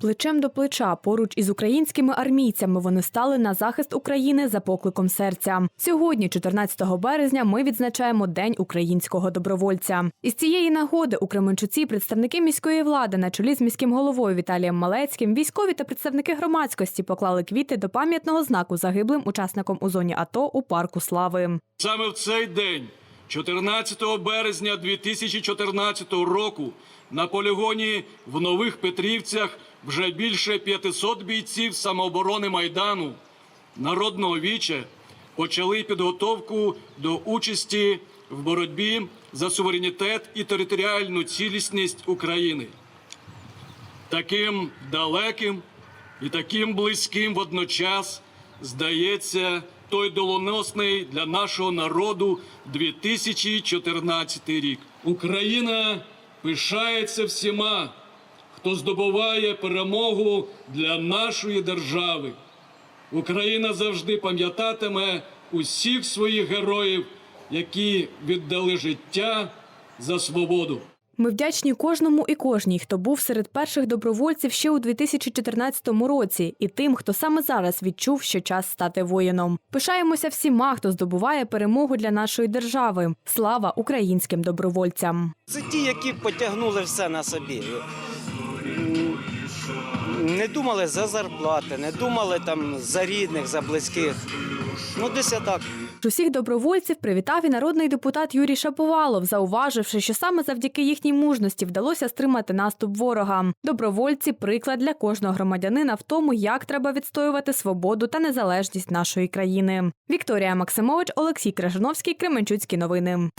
Плечем до плеча поруч із українськими армійцями вони стали на захист України за покликом серця. Сьогодні, 14 березня, ми відзначаємо День українського добровольця. Із цієї нагоди у Кременчуці представники міської влади на чолі з міським головою Віталієм Малецьким, військові та представники громадськості поклали квіти до пам'ятного знаку загиблим учасникам у зоні АТО у парку Слави. Саме в цей день, 14 березня 2014 року, на полігоні в Нових Петрівцях вже більше 500 бійців самооборони Майдану Народного віча почали підготовку до участі в боротьбі за суверенітет і територіальну цілісність України. Таким далеким і таким близьким водночас здається той доленосний для нашого народу 2014 рік. Україна пишається всіма, хто здобуває перемогу для нашої держави. Україна завжди пам'ятатиме усіх своїх героїв, які віддали життя за свободу. Ми вдячні кожному і кожній, хто був серед перших добровольців ще у 2014 році, і тим, хто саме зараз відчув, що час стати воїном. Пишаємося всіма, хто здобуває перемогу для нашої держави. Слава українським добровольцям! Це ті, які потягнули все на собі. Думали за зарплати, не думали там за рідних, за близьких. Ну, десь так. Усіх добровольців привітав і народний депутат Юрій Шаповалов, зауваживши, що саме завдяки їхній мужності вдалося стримати наступ ворога. Добровольці приклад для кожного громадянина в тому, як треба відстоювати свободу та незалежність нашої країни. Вікторія Максимович, Олексій Крижановський, Кременчуцькі новини.